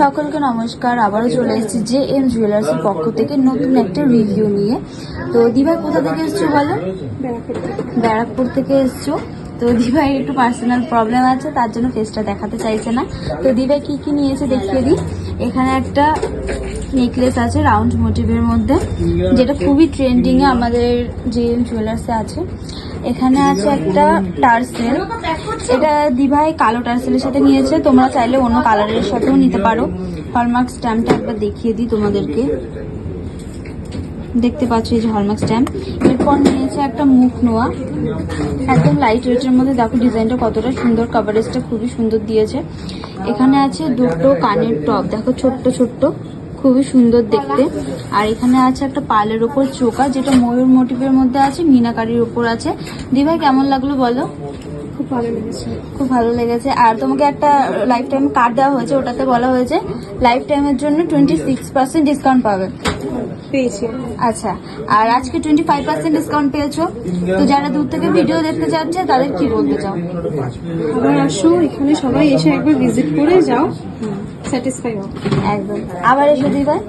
সকলকে নমস্কার, আবারও চলে এসেছি জে এম জুয়েলার্সের পক্ষ থেকে নতুন একটা রিভিউ নিয়ে। তো দিভাই কোথা থেকে এসছো বলো? ব্যারাকপুর থেকে এসছো। তো দিভাই একটু পার্সোনাল প্রবলেম আছে, তার জন্য ফেসটা দেখাতে চাইছে না। তো দিভাই কি কি নিয়েছে দেখিয়ে দিই। এখানে একটা নেকলেস আছে রাউন্ড মোটিভের মধ্যে, যেটা খুবই ট্রেন্ডিংয়ে আমাদের যে জুয়েলার্সে আছে। এখানে আছে একটা টার্সেল, এটা দিভাই কালো টার্সেলের সাথে নিয়েছে। তোমরা চাইলে অন্য কালারের সাথেও নিতে পারো। হলমার্ক স্ট্যাম্পটা একবার দেখিয়ে দিই তোমাদেরকে। দেখতে পাচ্ছ এই যে হলমার্ক স্ট্যাম্প এরপর নিয়েছে একটা মুখ নোয়া। একদম লাইট ওয়েটের মধ্যে। দেখো ডিজাইনটা কতটা সুন্দর কাভারেজটা খুবই সুন্দর দিয়েছে। এখানে আছে দুটো কানের টপ দেখো ছোট্ট ছোট্ট। খুবই সুন্দর দেখতে। আর এখানে আছে একটা পালের ওপর চোকা যেটা ময়ূর মোটিভের মধ্যে আছে মিনাকারির ওপর আছে। দিভাই কেমন লাগল বলো? খুব ভালো লেগেছে। খুব ভালো লেগেছে। আর তোমাকে একটা লাইফ টাইম কার্ড দেওয়া হয়েছে ওটাতে বলা হয়েছে লাইফ টাইমের জন্য টোয়েন্টি সিক্স পার্সেন্ট ডিসকাউন্ট পাবে। পেয়েছি। আচ্ছা আর আজকে টোয়েন্টি ফাইভ পার্সেন্ট ডিসকাউন্ট পেয়েছ। তো যারা দূর থেকে ভিডিও দেখতে যাচ্ছে তাদের কি বলতে চাও? আবার আসো এখানে সবাই এসে একবার ভিজিট করে যাও। স্যাটিসফাই হও একদম। আবার এসে ভাই